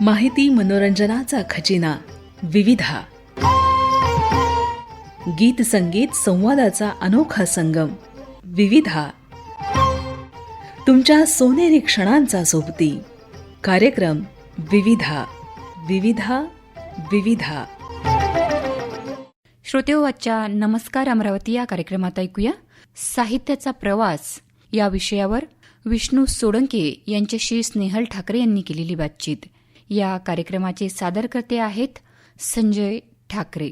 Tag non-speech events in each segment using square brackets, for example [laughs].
माहिती मनोरंजनाचा खजिना विविधा. गीत संगीत संवादाचा अनोखा संगम विविधा. तुमच्या सोनेरी क्षणांचा सोबती कार्यक्रम विविधा. विविधा विविधा. श्रोतेवाच्या हो, नमस्कार अमरावती या कार्यक्रमात ऐकूया. साहित्याचा प्रवास या विषयावर विष्णू सोडंके यांच्याशी स्नेहल ठाकरे यांनी केलेली बातचीत. या कार्यक्रमाचे सादरकर्ते आहेत संजय ठाकरे.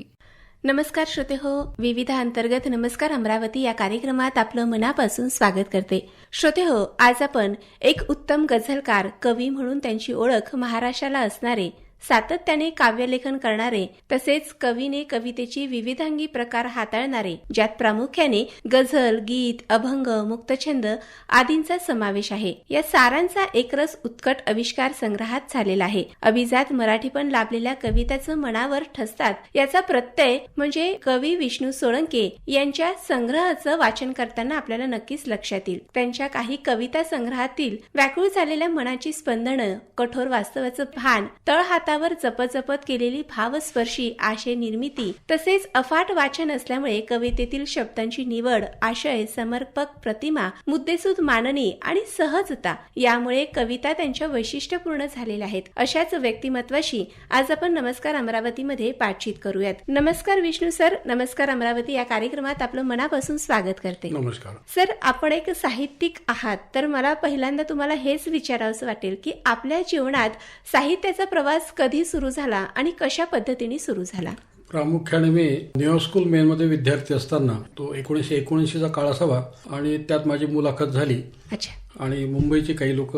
नमस्कार श्रोते हो विविध अंतर्गत नमस्कार अमरावती या कार्यक्रमात आपलं मनापासून स्वागत करते. श्रोते हो आज आपण एक उत्तम गझलकार कवी म्हणून त्यांची ओळख महाराष्ट्राला असणारे सातत्याने काव्यलेखन करणारे तसेच कवीने कवितेची विविधांगी प्रकार हाताळणारे ज्यात प्रामुख्याने गझल गीत अभंग मुक्तछंद आदींचा समावेश आहे. या सारांचा एकरस उत्कट आविष्कार संग्रहात झालेला आहे. अभिजात मराठी पण लाभलेल्या कविताचं मनावर ठसतात. याचा प्रत्यय म्हणजे कवी विष्णू सोळंके यांच्या संग्रहाचं वाचन करताना आपल्याला नक्कीच लक्षात येईल. त्यांच्या काही कविता संग्रहातील व्याकुळ झालेल्या मनाची स्पंदनं कठोर वास्तवाचं भान तळ हातावर जपत जपत केलेली भावस्पर्शी आशय निर्मिती तसेच अफाट वाचन असल्यामुळे कवितेतील शब्दांची निवड आशय समर्पक प्रतिमा मुद्देसूद मांडणी आणि सहजता यामुळे कविता त्यांच्या वैशिष्ट्यपूर्ण झालेल्या आहेत. अशाच व्यक्तिमत्वाशी आज आपण नमस्कार अमरावतीमध्ये बातचीत करूयात. नमस्कार विष्णू सर नमस्कार अमरावती. या कार्यक्रमात आपलं मनापासून स्वागत करते. नमस्कार. सर आपण एक साहित्यिक आहात. तर मला पहिल्यांदा तुम्हाला हेच विचारावंसं वाटेल की आपल्या जीवनात साहित्याचा प्रवास कधी सुरू झाला आणि कशा पद्धतीने सुरू झाला? प्रामुख्याने मी न्यू स्कूल मेनमध्ये विद्यार्थी असताना तो एकोणीसशे एकोणऐंशीचा काळ असावा आणि त्यात माझी मुलाखत झाली. अच्छा. आणि मुंबईचे काही लोक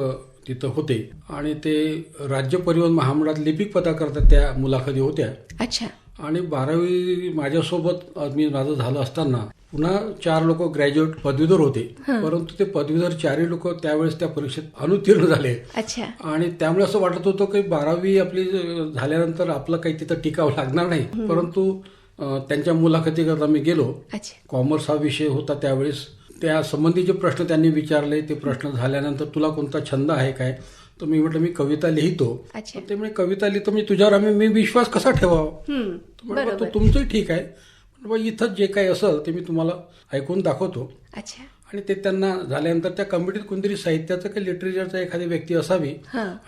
तिथं होते. आणि ते राज्य परिवहन महामंडळात लिपिक पदा करतात त्या मुलाखती होत्या. अच्छा. आणि बारावी माझ्यासोबत मी माझं झालं असताना पुन्हा चार लोक ग्रॅज्युएट पदवीधर होते. परंतु ते पदवीधर चारही लोक त्यावेळेस त्या परीक्षेत अनुत्तीर्ण झाले. आणि त्यामुळे असं वाटत होतं की बारावी आपली झाल्यानंतर आपलं काही तिथं टिकावं लागणार नाही. परंतु त्यांच्या मुलाखतीकरता मी गेलो. कॉमर्स हा विषय होता त्यावेळेस. त्या संबंधीचे प्रश्न त्यांनी विचारले. ते प्रश्न झाल्यानंतर तुला कोणता छंद आहे काय? तर मी म्हटलं मी कविता लिहितो. अच्छा. तर ते म्हणजे कविता लिहितो म्हणजे तुझ्यावर आम्ही मी विश्वास कसा ठेवावा? "तू- तुमचंही ठीक आहे. इथं जे काही असेल ते मी तुम्हाला ऐकून दाखवतो. आणि ते त्यांना झाल्यानंतर त्या कमिटीत कोणतरी साहित्याचं किंवा लिटरेचरचा एखादी व्यक्ती असावी.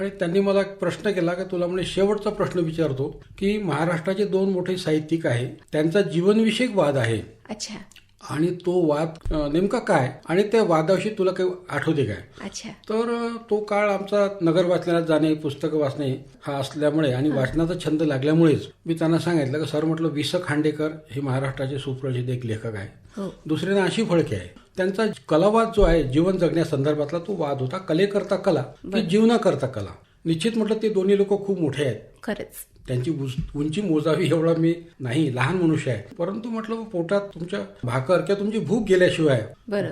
आणि त्यांनी मला एक प्रश्न केला की तुला म्हणजे शेवटचा प्रश्न विचारतो की महाराष्ट्राचे दोन मोठे साहित्यिक आहे त्यांचा जीवनविषयक वाद आहे. अच्छा. आणि तो वाद नेमका काय? आणि त्या वादाविषयी तुला काही आठवते काय? अच्छा. तर तो काळ आमचा नगर वाचनालयात जाणे पुस्तकं वाचणे हा असल्यामुळे आणि वाचनाचा छंद लागल्यामुळेच मी त्यांना सांगितलं की सर म्हटलं वि स खांडेकर हे महाराष्ट्राचे सुप्रसिद्ध एक लेखक आहे. हो. दुसरे नाशी फळके आहे. त्यांचा कलावाद जो आहे जीवन जगण्यासंदर्भातला तो वाद होता. कलेकरता कला की जीवनाकरता कला. निश्चित म्हटलं ते दोन्ही लोक खूप मोठे आहेत. खरंच. त्यांची उंच- मोजावी एवढा मी नाही लहान मनुष्य आहे. परंतु म्हटलं पोटात तुमच्या भाकर किंवा तुमची भूक गेल्याशिवाय.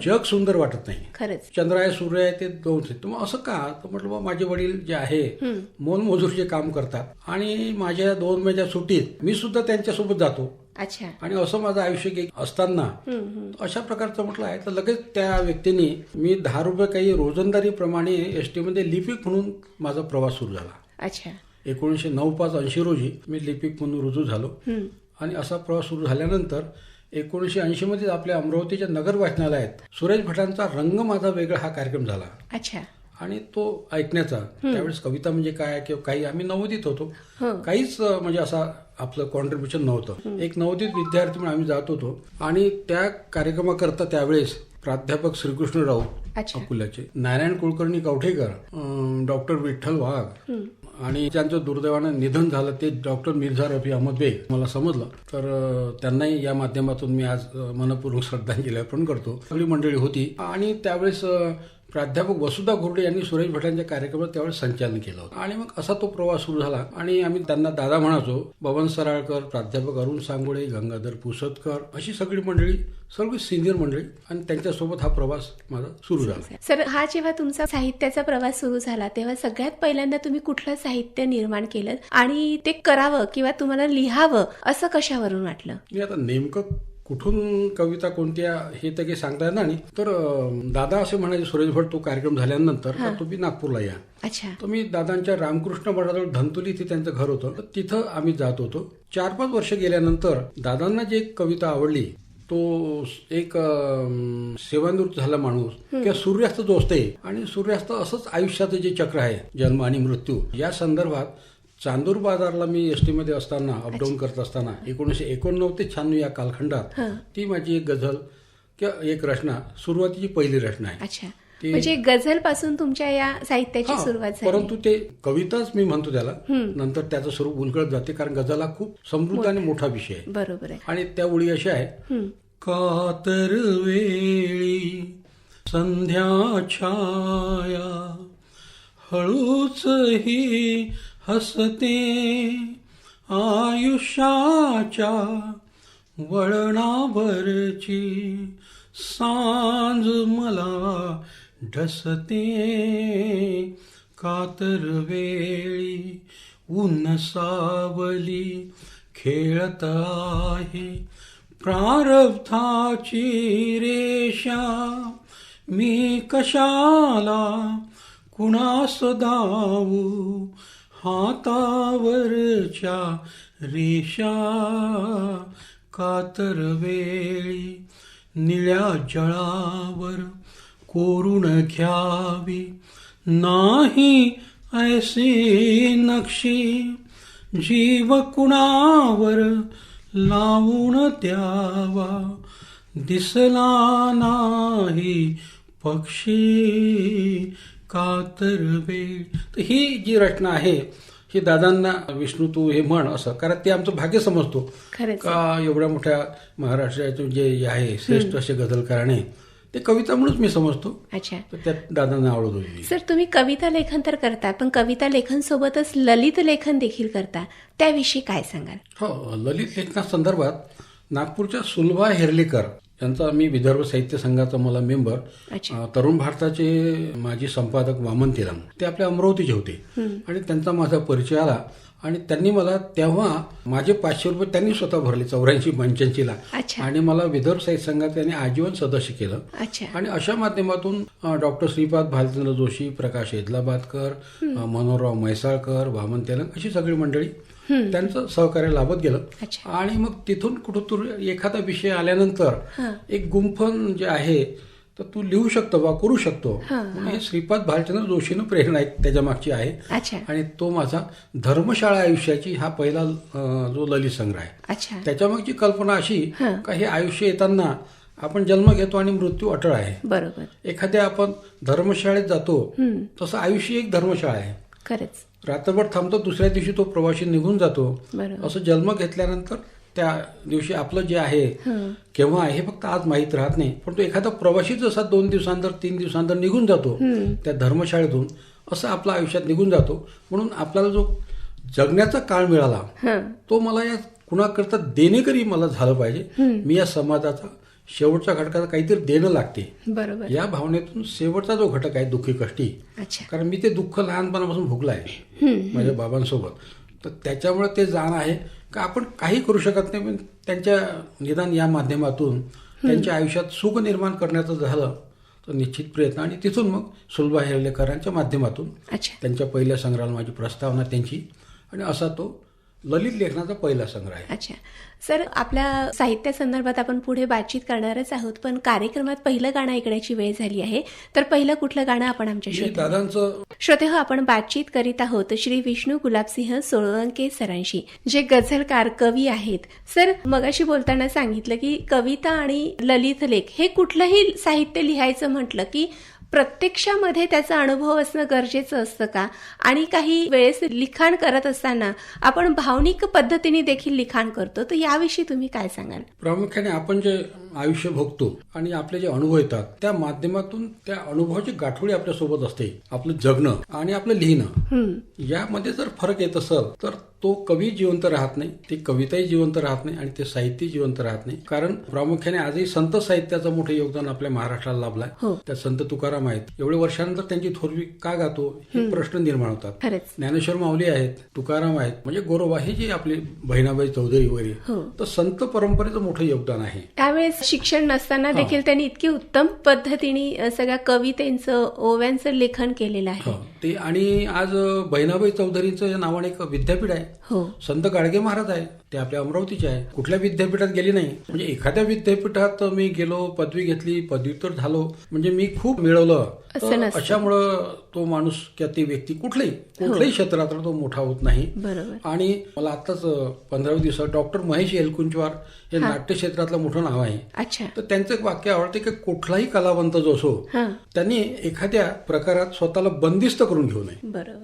जग सुंदर वाटत नाही. खरंच. चंद्र आहे सूर्य आहे ते दोन असं का? तर म्हटलं माझे वडील जे आहे मोलमजुरीचे काम करतात आणि माझ्या दोन महिन्याच्या सुट्टीत मी सुद्धा त्यांच्यासोबत जातो. अच्छा. आणि असं माझं आयुष्य असताना अशा प्रकारचं म्हटलं आहे. तर लगेच त्या व्यक्तीने मी दहा रुपये काही रोजंदारी प्रमाणे एसमध्ये लिपिक म्हणून माझा प्रवास सुरू झाला. अच्छा. एकोणीसशे नऊ पाच ऐंशी रोजी मी लिपिक म्हणून रुजू झालो. आणि असा प्रवास सुरू झाल्यानंतर एकोणीसशे ऐंशी मध्ये आपल्या अमरावतीच्या नगर वाचनालयात सुरेश भटांचा रंग माझा वेगळा हा कार्यक्रम झाला. अच्छा. आणि तो ऐकण्याचा त्यावेळेस कविता म्हणजे काय किंवा काही आम्ही नवोदित होतो. हो. काहीच म्हणजे असा आपलं कॉन्ट्रीब्युशन नव्हतं. एक नवोदित विद्यार्थी म्हणून आम्ही जात होतो. आणि त्या कार्यक्रमाकरता त्यावेळेस प्राध्यापक श्रीकृष्णराव अच्छा. अकोल्याचे नारायण कुलकर्णी कवठेकर डॉक्टर विठ्ठल वाघ आणि त्यांचं दुर्दैवानं निधन झालं ते डॉक्टर मिर्झा रफी अहमद बेग. मला समजलं. तर त्यांनाही या माध्यमातून मी आज मनपूर्वक श्रद्धांजली अर्पण करतो. सगळी मंडळी होती. आणि त्यावेळेस प्राध्यापक वसुधा गुर्डे यांनी सुरेश भटांच्या कार्यक्रमात त्यावेळेस संचालन केलं होतं. आणि मग असा तो प्रवास सुरू झाला. आणि आम्ही त्यांना दादा म्हणायचो बबन सराळकर प्राध्यापक अरुण सांगोळे गंगाधर पुसतकर अशी सगळी मंडळी सर्व सिनियर मंडळी आणि त्यांच्यासोबत हा प्रवास माझा सुरू झाला. सर हा जेव्हा तुमचा साहित्याचा प्रवास सुरू झाला तेव्हा सगळ्यात पहिल्यांदा तुम्ही कुठलं साहित्य निर्माण केलं आणि ते करावं किंवा तुम्हाला लिहावं असं कशावरून वाटलं? मी आता नेमकं कुठून कविता कोणत्या हे तर काही सांगता येणार नाही. तर दादा असे म्हणायचे सुरेश भट तो कार्यक्रम झाल्यानंतर तर तुम्ही नागपूरला या. अच्छा. तर मी दादांच्या रामकृष्ण मठाजवळ धंतोली इथे त्यांचं घर होतं. तर तिथं आम्ही जात होतो. चार पाच वर्ष गेल्यानंतर दादांना जी एक कविता आवडली तो एक सेवानिवृत्त झाला माणूस किंवा सूर्यास्त जो असते आणि सूर्यास्त असंच आयुष्याचं जे चक्र आहे जन्म आणि मृत्यू या संदर्भात चांदूर बाजारला मी एस टी मध्ये असताना अपडाऊन करत असताना एकोणीशे एकोणनव्वद ते शहाण्णव या कालखंडात ती माझी एक गझल किंवा एक रचना सुरुवातीची पहिली रचना आहे. म्हणजे गझलपासून तुमच्या या साहित्याची सुरुवात झाली. परंतु ते कविताच मी म्हणतो त्याला. नंतर त्याचं स्वरूप उलगडत जाते कारण गझल हा खूप समृद्ध आणि मोठा. विषय आहे. बरोबर आहे. आणि त्या ओळी अशा आहे. कातर वेळी संध्या छाया हळूच ही हसते आयुष्याच्या वळणावरची सांज मला ढसते. कातर वेळी ऊन खेळत आहे. प्रारब्धाची रेषा मी कशाला कुणास धावू हातावरच्या रेषा कातर वेळी निळ्या जळावर कोरून घ्यावी. नाही ऐसे नक्षी जीव कुणावर लावून द्यावा. दिसला नाही पक्षी कातर वेळ. तर ही जी रचना आहे ही दादांना विष्णू तू हे म्हण असं कारण ते आमचं भाग्य समजतो. का एवढ्या मोठ्या महाराष्ट्रातून जे आहे श्रेष्ठ असे गझलकाराने ते कविता म्हणूनच मी समजतो. अच्छा. तर त्यात दादांना आवडत होती सर तुम्ही कविता लेखन तर करता पण कविता लेखन सोबतच ललित लेखन देखील करता. त्याविषयी काय सांगाल? हो ललित लेखनासंदर्भात नागपूरच्या सुलभा हेर्लेकर यांचा मी विदर्भ साहित्य संघाचा मला मेंबर तरुण भारताचे माजी संपादक वामन तेलंग. ते आपल्या अमरावतीचे होते. आणि त्यांचा माझा परिचय आला. आणि त्यांनी मला तेव्हा माझे पाचशे रुपये त्यांनी स्वतः भरले चौऱ्याऐंशी पंच्याऐंशीला. अच्छा. आणि मला विदर्भ साहित्य संघात त्यांनी आजीवन सदस्य केलं. आणि अशा माध्यमातून डॉक्टर श्रीपाद भालचंद्र जोशी प्रकाश एदलाबादकर अ, मनोहरराव म्हैसाळकर वामन तेलंग अशी सगळी मंडळी त्यांचं सहकार्य लाभत गेलं. आणि मग तिथून कुठंतरी एखादा विषय आल्यानंतर. एक गुंफन जे आहे तर तू लिहू शकतो बा करू शकतो. हा, श्रीपाद भालचंद्र जोशीनं प्रेरणा एक त्याच्या मागची आहे. आणि तो माझा धर्मशाळा आयुष्याची हा पहिला जो ललित संग्रह आहे. अच्छा. त्याच्यामागची कल्पना अशी. का हे आयुष्य येताना आपण जन्म घेतो आणि मृत्यू अटळ आहे. बरोबर. एखाद्या आपण धर्मशाळेत जातो तसं आयुष्य एक धर्मशाळा आहे. खरंच. रात्रभर थांबतो दुसऱ्या दिवशी तो प्रवासी निघून जातो असं जन्म घेतल्यानंतर त्या दिवशी आपलं जे आहे. केव्हा आहे फक्त आज माहीत राहत नाही पण तो एखादा प्रवासी जसा दोन दिवसांतर तीन दिवसांतर निघून जातो. त्या धर्मशाळेतून असं आपल्या आयुष्यात निघून जातो म्हणून आपल्याला जो जगण्याचा काळ मिळाला. तो मला या कुणाकरता देणेकरी मला झालं पाहिजे मी या समाजाचा शेवटच्या घटकाचा काहीतरी देणं लागते. बरोबर. या भावनेतून शेवटचा जो घटक आहे दुःखी कष्टी. कारण मी ते दुःख लहानपणापासून भोगलं आहे. माझ्या बाबांसोबत. तर त्याच्यामुळे ते जाण आहे का आपण काही करू शकत नाही पण त्यांच्या निदान या माध्यमातून त्यांच्या आयुष्यात सुख निर्माण करण्याचं झालं तर निश्चित प्रयत्न आणि तिथून मग सुलभा हेर्लेकरांच्या माध्यमातून त्यांच्या पहिल्या संग्रहाला माझी प्रस्तावना त्यांची. आणि असा तो ललित लेखनाचा पहिला संग्रह आहे. अच्छा. सर आपल्या साहित्य संदर्भात आपण पुढे बातचीत करणारच आहोत पण कार्यक्रमात पहिलं गाणं ऐकण्याची वेळ झाली आहे. तर पहिलं कुठलं गाणं आपण आमच्या दादांचं श्रोते हो आपण बातचीत करीत आहोत श्री विष्णू गुलाबसिंह सोळंके सरांशी जे गझलकार कवी आहेत. सर मगाशी बोलताना सांगितलं की कविता आणि ललित लेख हे कुठलंही साहित्य लिहायचं म्हटलं की प्रत्यक्षामध्ये त्याचा अनुभव असणं गरजेचं असतं का? आणि काही वेळेस लिखाण करत असताना आपण भावनिक पद्धतीने देखील लिखाण करतो तर याविषयी तुम्ही काय सांगाल? प्रामुख्याने आपण जे आयुष्य भोगतो आणि आपले जे अनुभव येतात त्या माध्यमातून त्या अनुभवाची गाठोडी आपल्यासोबत असते. आपलं जगणं आणि आपलं लिहिणं. यामध्ये जर फरक येत असेल तर तो कवी जिवंत राहत नाही ती कविताही जिवंत राहत नाही आणि ते साहित्य जिवंत राहत नाही. कारण प्रामुख्याने आजही संत साहित्याचं मोठं योगदान आपल्या महाराष्ट्राला लाभलंय. हो. त्या संत तुकाराम आहेत. एवढे वर्षानंतर त्यांची थोरवी का गातो हे प्रश्न निर्माण होतात. ज्ञानेश्वर माऊली आहेत तुकाराम आहेत म्हणजे गोरोबा हे जे आपले बहिणाबाई चौधरी वगैरे हो. तर संत परंपरेचं मोठं योगदान आहे. त्यावेळेस शिक्षण नसताना देखील त्यांनी इतकी उत्तम पद्धतीने सगळ्या कवितेचं ओव्यांचं लेखन केलेलं आहे. हो. ते आणि आज बहिणाबाई चौधरीचं या नावाने एक विद्यापीठ आहे. हो. संत गाडगे महाराज आहे ते आपल्या अमरावतीचे आहे. कुठल्या विद्यापीठात गेली नाही. म्हणजे एखाद्या विद्यापीठात मी गेलो पदवी घेतली पदव्युत्तर झालो. म्हणजे मी खूप मिळवलं. अशामुळं तो माणूस किंवा ती व्यक्ती कुठलाही कुठल्याही क्षेत्रात तो मोठा होत नाही. आणि मला आताच पंधराव्या दिवसात डॉक्टर महेश एलकुंचवार हे नाट्य क्षेत्रातलं मोठं नाव आहे. तर त्यांचं एक वाक्य आवडते की कुठलाही कलावंत जो असो हा. त्यांनी एखाद्या प्रकारात स्वतःला बंदिस्त करून घेऊ नये.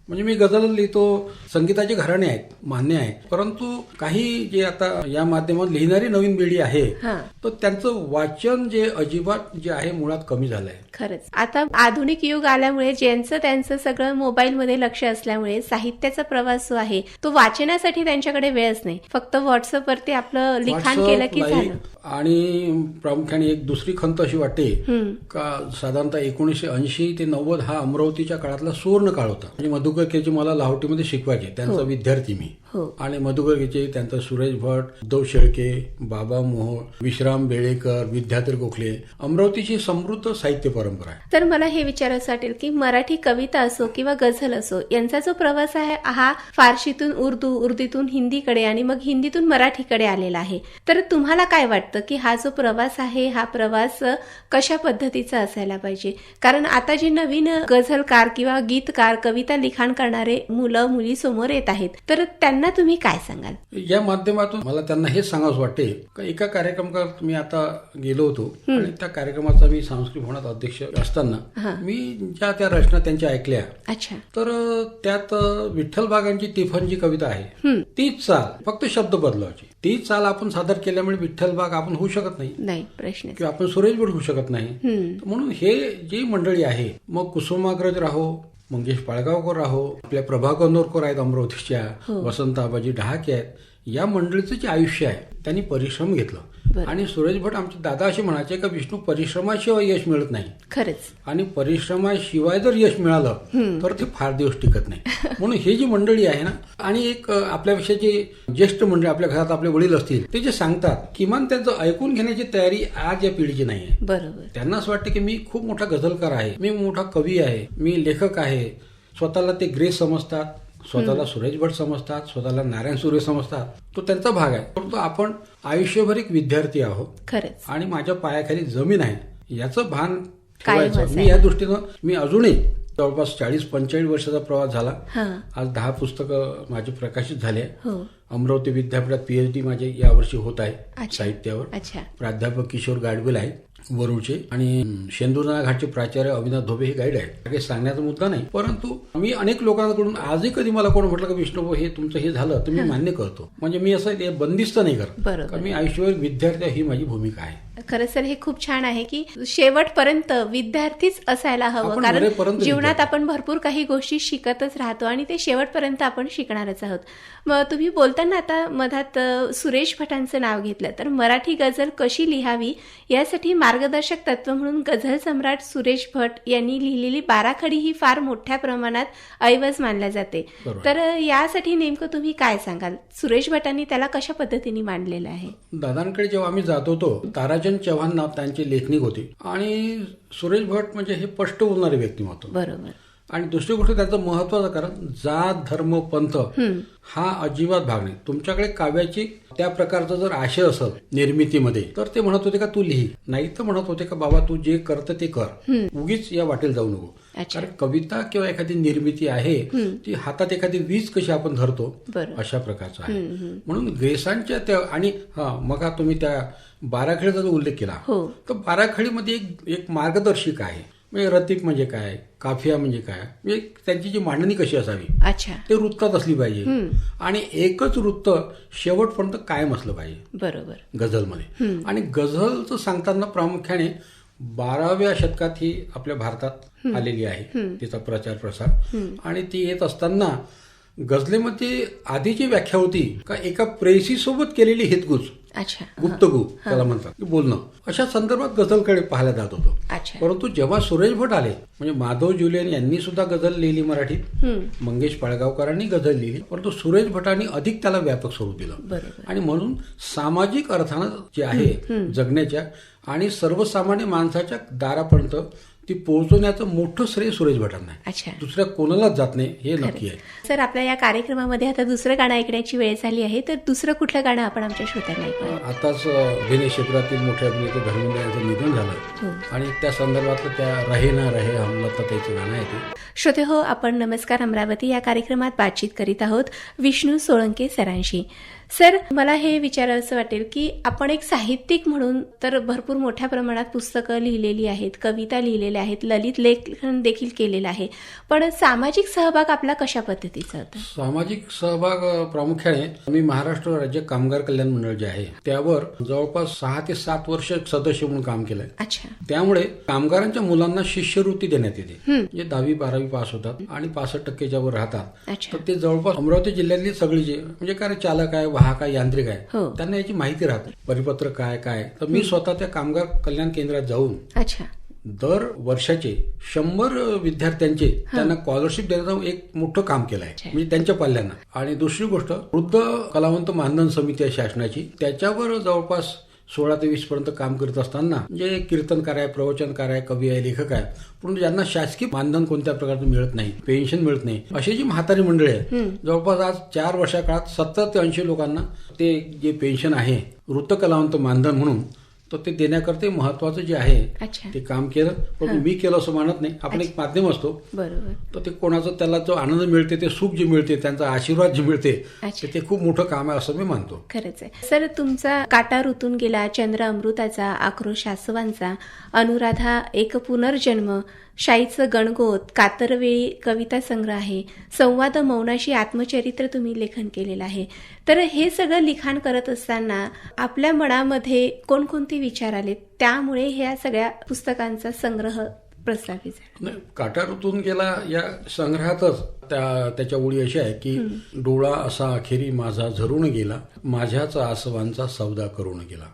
म्हणजे मी गझल लिहितो संगीताचे घराणे आहेत मान्य आहे परंतु काही जे आता या माध्यमात लिहिणारी नवीन पिढी आहे हा. तर त्यांचं वाचन जे अजिबात जे आहे मुळात कमी झालंय. खरंच. आता आधुनिक युग आल्यामुळे ज्यांचं त्यांचं सगळं मोबाईलमध्ये लक्ष असल्यामुळे साहित्याचा प्रवास जो आहे तो वाचनासाठी त्यांच्याकडे वेळच नाही. फक्त व्हॉट्सअपवरती आपलं लिखाण केलं की झालं. आणि प्रामुख्याने एक दुसरी खंत अशी वाटते. का साधारणतः एकोणीसशे ऐंशी ते नव्वद हा अमरावतीच्या काळातला सुवर्ण काळ होता. म्हणजे मधुकर केजी मला लाहोटीमध्ये शिकवायचे त्यांचा विद्यार्थी मी. हो. आणि मधुकर केचे त्यांचा सुरेश भट उद्धव शेळके बाबा मोहोळ विश्राम बेळेकर विद्याधर गोखले अमरावतीची समृद्ध साहित्य परंपरा आहे. तर मला हे विचारायचं वाटेल की मराठी कविता असो किंवा गझल असो यांचा जो प्रवास आहे हा फारशीतून उर्दू उर्दूतून हिंदीकडे आणि मग हिंदीतून मराठीकडे आलेला आहे. तर तुम्हाला काय वाटतं की हा जो प्रवास आहे हा प्रवास कशा पद्धतीचा असायला पाहिजे? कारण आता जे नवीन गझलकार किंवा गीतकार कविता लिखाण करणारे मुलं मुली समोर येत आहेत. तर त्यांना तुम्ही काय सांगाल? या माध्यमातून मला त्यांना हेच सांगावं वाटते का एका कार्यक्रमात मी आता गेलो होतो आणि त्या कार्यक्रमाचा मी सांस्कृतिक भवनात अध्यक्ष असताना मी ज्या त्या रचना त्यांच्या ऐकल्या. अच्छा. तर त्यात विठ्ठल बागांची तिफन जी कविता आहे. तीच चाल फक्त शब्द बदलावायची तीच चाल आपण सादर केल्यामुळे विठ्ठल बाग आपण होऊ शकत नाही. नाही प्रश्न किंवा आपण सुरेश भट होऊ शकत नाही. म्हणून हे जी मंडळी आहे मग कुसुमाग्रज राहो मंगेश पाळगावकर राहो आपल्या प्रभा कनोरकर आहेत अमरावतीच्या वसंत आबाजी डहाके आहेत या मंडळीचं जे आयुष्य आहे त्यांनी परिश्रम घेतलं. आणि सुरेश भट आमचे दादा असे म्हणायचे का विष्णू परिश्रमाशिवाय यश मिळत नाही. खरंच. आणि परिश्रमाशिवाय जर यश मिळालं तर ते फार दिवस टिकत नाही. [laughs] म्हणून हे जी मंडळी आहे ना आणि एक आपल्यापेक्षा जे ज्येष्ठ मंडळी आपल्या घरात आपले वडील असतील ते जे सांगतात किमान त्यांचं ऐकून घेण्याची तयारी आज या पिढीची नाही आहे. बरोबर. त्यांना असं वाटतं की मी खूप मोठा गझलकार आहे मी मोठा कवी आहे मी लेखक आहे स्वतःला ते ग्रेस समजतात. स्वतःला सुरेश भट समजतात स्वतःला नारायण सुरे समजतात. तो त्यांचा भाग आहे. परंतु आपण आयुष्यभर एक विद्यार्थी आहोत. खरंच. आणि माझ्या पायाखाली जमीन आहे. याचं भान ठेवायचं. मी या दृष्टीनं मी अजूनही जवळपास चाळीस पंचेचाळीस वर्षाचा प्रवास झाला. आज दहा पुस्तकं माझी प्रकाशित झाली. हो. अमरावती विद्यापीठात पीएचडी माझे यावर्षी होत आहे. साहित्यावर. प्राध्यापक किशोर गाडवेल आहेत. वरुडचे आणि शेंदुर्ना घाटचे प्राचार्य अविनाश धोबे हे गाईड आहेत. काही सांगण्याचा मुद्दा नाही. परंतु मी अनेक लोकांकडून आजही कधी मला कोण म्हटलं की विष्णू हे तुमचं हे झालं तर मी मान्य करतो. म्हणजे मी असं ते बंदिस्त नाही करत. मी आयुष्यभर विद्यार्थी ही माझी भूमिका आहे. खरंच तर हे खूप छान आहे की शेवटपर्यंत विद्यार्थीच असायला हवं. कारण जीवनात. आपण भरपूर काही गोष्टी शिकतच राहतो आणि ते शेवटपर्यंत आपण शिकणारच आहोत. मग तुम्ही बोलताना आता मधात सुरेश भटांचं नाव घेतलं. तर मराठी गझल कशी लिहावी यासाठी मार्गदर्शक तत्व म्हणून गझल सम्राट सुरेश भट यांनी लिहिलेली बाराखडी ही फार मोठ्या प्रमाणात ऐवज मानल्या जाते. तर यासाठी नेमकं तुम्ही काय सांगाल? सुरेश भटांनी त्याला कशा पद्धतीने मांडलेलं आहे? दादांकडे जेव्हा आम्ही जात होतो राजन चव्हाण नाव त्यांची लेखनिक होती. आणि सुरेश भट म्हणजे हे स्पष्ट होणारे व्यक्तिमत्व. बरोबर. आणि दुसरी गोष्ट त्याचं महत्वाचं कारण जात धर्म पंथ हा अजिबात भाग नाही. तुमच्याकडे काव्याची त्या प्रकारचा जर आशय असेल निर्मितीमध्ये तर ते म्हणत होते का तू लिही. नाही तर म्हणत होते का बाबा तू जे करतं ते कर. उगीच या वाटेल जाऊ नको. कारण कविता किंवा एखादी निर्मिती आहे ती हातात एखादी वीज कशी आपण धरतो. अशा प्रकारचं आहे. म्हणून ग्रेसांच्या त्या आणि हा मग तुम्ही त्या बाराखडीचा जो उल्लेख केला हो. तर बाराखडीमध्ये एक एक मार्गदर्शिका आहे. म्हणजे रतिक म्हणजे काय? काफिया म्हणजे काय? म्हणजे त्यांची जी मांडणी कशी असावी? अच्छा. ते वृत्तात असली पाहिजे. आणि एकच वृत्त शेवटपर्यंत कायम असलं पाहिजे. बरोबर. गझलमध्ये. आणि गझलचं सांगताना प्रामुख्याने बाराव्या शतकात ही आपल्या भारतात आलेली आहे. तिचा प्रचार प्रसार. आणि ती येत असताना गझलेमध्ये आधीची व्याख्या होती का एका प्रेयसीसोबत केलेली हितगुज. अच्छा गुप्तगु त्याला म्हणतात. बोलणं. अशा संदर्भात गझलकडे पाहायला जात होतो. अच्छा. परंतु जेव्हा सुरेश भट आले म्हणजे माधव जुलियन यांनी सुद्धा गझल लिहिली मराठीत. मंगेश पाळगावकरांनी गझल लिहिली. परंतु सुरेश भटांनी अधिक त्याला व्यापक स्वरूप दिलं. आणि म्हणून सामाजिक अर्थानं जे आहे जगण्याच्या आणि सर्वसामान्य माणसाच्या दारापर्यंत ती पोहोचवण्याचं मोठं श्रेय सुरेश भटांना अच्छा. दुसऱ्या कोणालाच जात नाही हे नक्की आहे. सर आपल्या या कार्यक्रमामध्ये आता दुसरं गाणं ऐकण्याची वेळ झाली आहे तर दुसरं कुठलं गाणं आपण आमच्या श्रोत्यांना ऐकूया आताच अभिनय क्षेत्रातील मोठे अभिनेते धर्मेंद्र यांचं निधन हो. झालं आणि त्या संदर्भातलं त्या रहे ना रहे हम लताताईचं गाणं आहे ते. श्रोते हो आपण नमस्कार अमरावती या कार्यक्रमात बातचीत करीत आहोत विष्णू सोळंके सरांशी. सर मला हे विचारावंसं वाटेल की आपण एक साहित्यिक म्हणून तर भरपूर मोठ्या प्रमाणात पुस्तकं लिहिलेली आहेत कविता लिहिलेल्या आहेत ललित लेखन देखील केलेलं आहे. पण सामाजिक सहभाग आपला कशा पद्धतीचा होता? सामाजिक सहभाग प्रामुख्याने मी महाराष्ट्र राज्य कामगार कल्याण मंडळ जे आहे त्यावर जवळपास सहा ते सात वर्ष सदस्य म्हणून काम केलंय. अच्छा. त्यामुळे कामगारांच्या मुलांना शिष्यवृत्ती देण्यात येते. म्हणजे दहावी बारावी पास होतात आणि पासष्ट टक्केच्या वर राहतात तर ते जवळपास अमरावती जिल्ह्यातली सगळी जे म्हणजे काय चालक आहे वाहक आहे यांत्रिक आहे? हो. त्यांना याची माहिती राहते. परिपत्र काय काय? तर मी स्वतः त्या कामगार कल्याण केंद्रात जाऊन अच्छा. दर वर्षाचे शंभर विद्यार्थ्यांचे त्यांना स्कॉलरशिप देण्याचं एक मोठं काम केलं आहे म्हणजे त्यांच्या पाल्यांना. आणि दुसरी गोष्ट वृद्ध कलावंत मानधन समिती आहे शासनाची. त्याच्यावर जवळपास सोळा ते वीस पर्यंत काम करत असताना जे कीर्तनकार आहे प्रवचनकार आहे कवी आहे लेखक आहे परंतु ज्यांना शासकीय मानधन कोणत्या प्रकारचं मिळत नाही पेन्शन मिळत नाही अशी जी म्हातारी मंडळी आहे जवळपास आज चार वर्षा काळात सत्तर ते ऐंशी लोकांना ते जे पेन्शन आहे वृत्त कलावंत मानधन म्हणून तर ते देण्याकरता महत्वाचं जे आहे ते काम केलं. पण मी केलं असं मानत नाही. आपण एक माध्यम असतो. बरोबर. तर ते कोणाचं त्याला जो आनंद मिळते ते सुख जे मिळते त्यांचा आशीर्वाद जे मिळते ते खूप मोठं काम आहे असं मी मानतो. खरंच आहे. सर तुमचा काटा ऋतून गेला चंद्र अमृताचा आक्रोश आसवांचा अनुराधा एक पुनर्जन्म शाईचं गणगोत कातरवेळी कविता संग्रह आहे. संवाद मौनाशी आत्मचरित्र तुम्ही लेखन केलेलं आहे. तर हे सगळं लिखाण करत असताना आपल्या मनामध्ये कोणकोणते विचार आले त्यामुळे ह्या सगळ्या पुस्तकांचा संग्रह प्रस्तावित झाला. ऋतून गेला या संग्रहातच. त्या त्याच्या ओळी अशी आहे की डोळा असा अखेरी माझा झरून गेला माझ्याच आसवांचा सौदा करून गेला.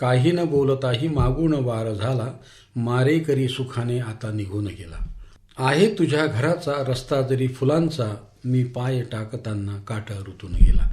काही न बोलताही मागून वार झाला मारे करी सुखाने आता निघून गेला. आहे तुझ्या घराचा रस्ता जरी फुलांचा मी पाय टाकताना काटा ऋतून गेला.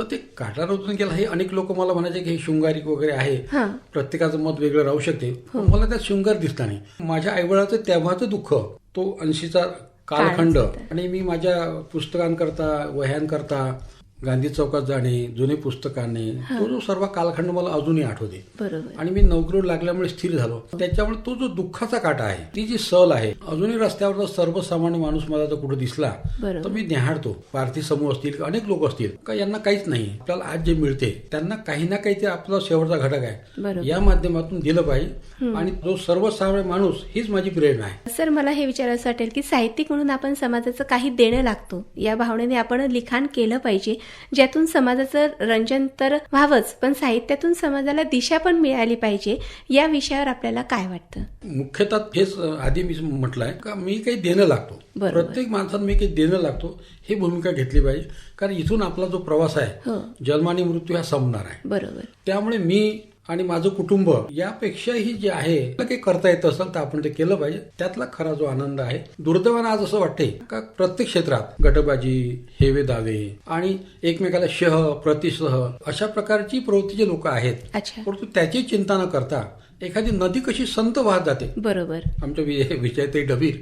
तर ते काटा ऋतून गेला. हे अनेक लोक मला म्हणायचे की हे शृंगारिक वगैरे आहे. हां. प्रत्येकाचं मत वेगळं राहू शकते. पण मला त्यात शृंगार दिसला नाही. माझ्या आईवडिलाचं तेव्हाचं दुःख तो ऐंशीचा कालखंड आणि मी माझ्या पुस्तकांकरता वह्यांकरता गांधी चौकात जाणे जुने पुस्तकाने तो जो सर्व कालखंड मला अजूनही आठवते. बरोबर. आणि मी नोकरीवर लागल्यामुळे स्थिर झालो. त्याच्यामुळे तो जो दुःखाचा काटा आहे ती जी सल आहे अजूनही रस्त्यावर जर सर्वसामान्य माणूस मला जर कुठे दिसला. तर मी न्याहाळतो. पारथी समूह असतील अनेक लोक असतील का यांना काहीच नाही. आपल्याला आज जे मिळते त्यांना काही ना काही ते आपला शेवटचा घटक आहे. या माध्यमातून दिलं पाहिजे. आणि जो सर्वसामान्य माणूस हीच माझी प्रेरणा आहे. सर मला हे विचारायचं वाटेल की साहित्यिक म्हणून आपण समाजाचं काही देणं लागतो या भावनेने आपण लिखाण केलं पाहिजे. ज्यातून समाजाचं रंजन तर व्हावंच पण साहित्यातून समाजाला दिशा पण मिळाली पाहिजे या विषयावर आपल्याला काय वाटतं? मुख्यतः हेच आधी मी म्हटलंय का मी काही देणं लागतो. प्रत्येक माणसानं मी काही देणं लागतो ही भूमिका घेतली पाहिजे. कारण इथून आपला जो प्रवास आहे हो. जन्म आणि मृत्यू हा संपणार आहे. बरोबर. त्यामुळे मी आणि माझं कुटुंब यापेक्षाही जे आहे काही करता येत असेल तर आपण ते केलं पाहिजे. त्यातला खरा जो आनंद आहे दुर्दैवानं आज असं वाटते का प्रत्येक क्षेत्रात गटबाजी हेवे दावे आणि एकमेकाला शह प्रतिसह अशा प्रकारची प्रवृत्तीचे लोक आहेत परंतु त्याची चिंता न करता एखादी नदी कशी संत वाहत जाते. बरोबर. आमच्या वि- विजयताई डबीर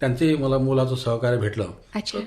त्यांचे मला मुलाचं सहकार्य भेटलं.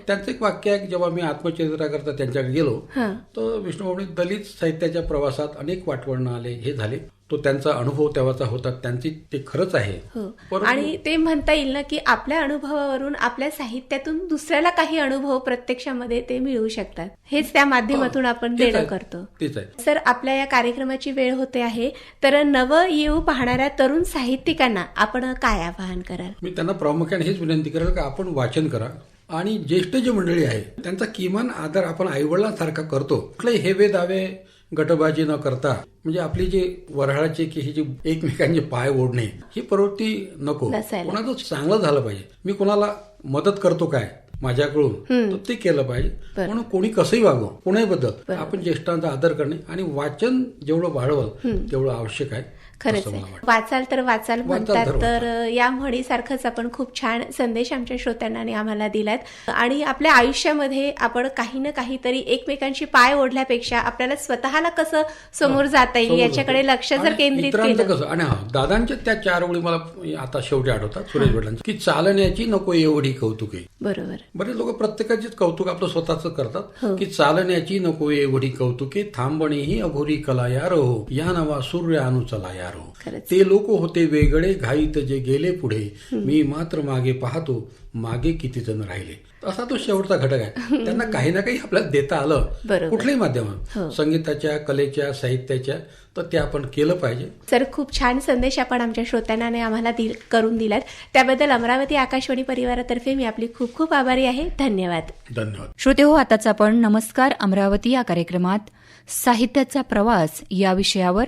त्यांचं एक वाक्य आहे जेव्हा मी आत्मचरित्राकरता त्यांच्याकडे गेलो तर विष्णू दलित साहित्याच्या प्रवासात अनेक वाटवणं आले. हे झाले. तो त्यांचा अनुभव तेव्हाचा होता. त्यांची ते खरंच आहे. हो. आणि ते म्हणता येईल ना की आपल्या अनुभवावरून आपल्या साहित्यातून दुसऱ्याला काही अनुभव प्रत्यक्षामध्ये ते मिळवू शकतात. हेच त्या माध्यमातून आपण देणं. करतो. तेच आहे. सर आपल्या या कार्यक्रमाची वेळ होते आहे. तर नव येऊ पाहणाऱ्या तरुण साहित्यिकांना आपण काय आवाहन कराल? मी त्यांना प्रामुख्याने हेच विनंती करेल की आपण वाचन करा. आणि ज्येष्ठ जे मंडळी आहे त्यांचा किमान आदर आपण आईवडिलांसारखा करतो. कुठले हेवे दावे गटबाजी न करता म्हणजे आपली जे वऱ्हाळाचे की ही जी एकमेकांचे पाय ओढणे ही प्रवृत्ती नको. कोणाचं चांगलं झालं पाहिजे. मी कोणाला मदत करतो काय? माझ्याकडून. तर ते केलं पाहिजे. म्हणून कोणी कसंही वागव कोणाबद्दल. आपण ज्येष्ठांचा आदर करणे आणि वाचन जेवढं वाढवल तेवढं आवश्यक आहे. खरंच. वाचाल तर वाचाल म्हणतात तर या म्हणीसारखंच आपण खूप छान संदेश आमच्या श्रोत्यांना आणि आम्हाला दिलात. आणि आपल्या आयुष्यामध्ये आपण काही ना काहीतरी एकमेकांची पाय ओढल्यापेक्षा आपल्याला स्वतःला कसं समोर जाता येईल याच्याकडे. लक्ष जर केंद्रित केलं. कसं आणि हा दादांच्या त्या चार ओळी मला आता शेवटी आठवतात सुरेश भटांची की चालण्याची नको एवढी कौतुके बरोबर. बरेच लोक प्रत्येकाचीच कौतुक आपलं स्वतःच हो. करतात की चालण्याची नको एवढी कौतुके थांबणे ही अघोरी कला यार हो या नवा सूर्य आणू चला हो खरंच. ते लोक होते वेगळे घाईत जे गेले पुढे मी मात्र मागे पाहतो मागे किती जण राहिले. असा तो शेवटचा घटक आहे. त्यांना काही ना काही आपल्याला देता आलं. कुठल्याही माध्यमात. संगीताच्या कलेच्या साहित्याच्या तर ते आपण केलं पाहिजे. सर खूप छान संदेश आपण आमच्या श्रोत्यांना आम्हाला दिल करून दिलात. त्याबद्दल अमरावती आकाशवाणी परिवारातर्फे मी आपली खूप खूप आभारी आहे. धन्यवाद. धन्यवाद. श्रोते हो आताच आपण नमस्कार अमरावती या कार्यक्रमात साहित्याचा प्रवास या विषयावर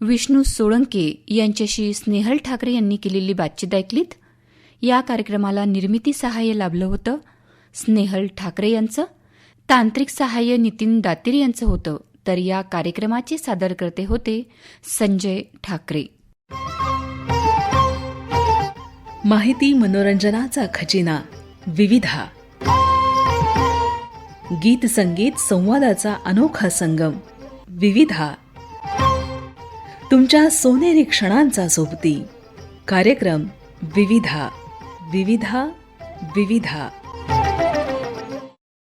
विष्णू सोळंके यांच्याशी स्नेहल ठाकरे यांनी केलेली बातचीत ऐकलीत. या कार्यक्रमाला निर्मिती सहाय्य लाभलं होतं. स्नेहल ठाकरे यांचं तांत्रिक सहाय्य नितीन दातीर यांचं होतं. तर या कार्यक्रमाचे सादरकर्ते होते संजय ठाकरे. माहिती मनोरंजनाचा खजिना विविधा. गीत संगीत संवादाचा अनोखा संगम विविधा. तुमच्या सोनेरी क्षणांचा सोबती. कार्यक्रम विविधा विविधा विविधा.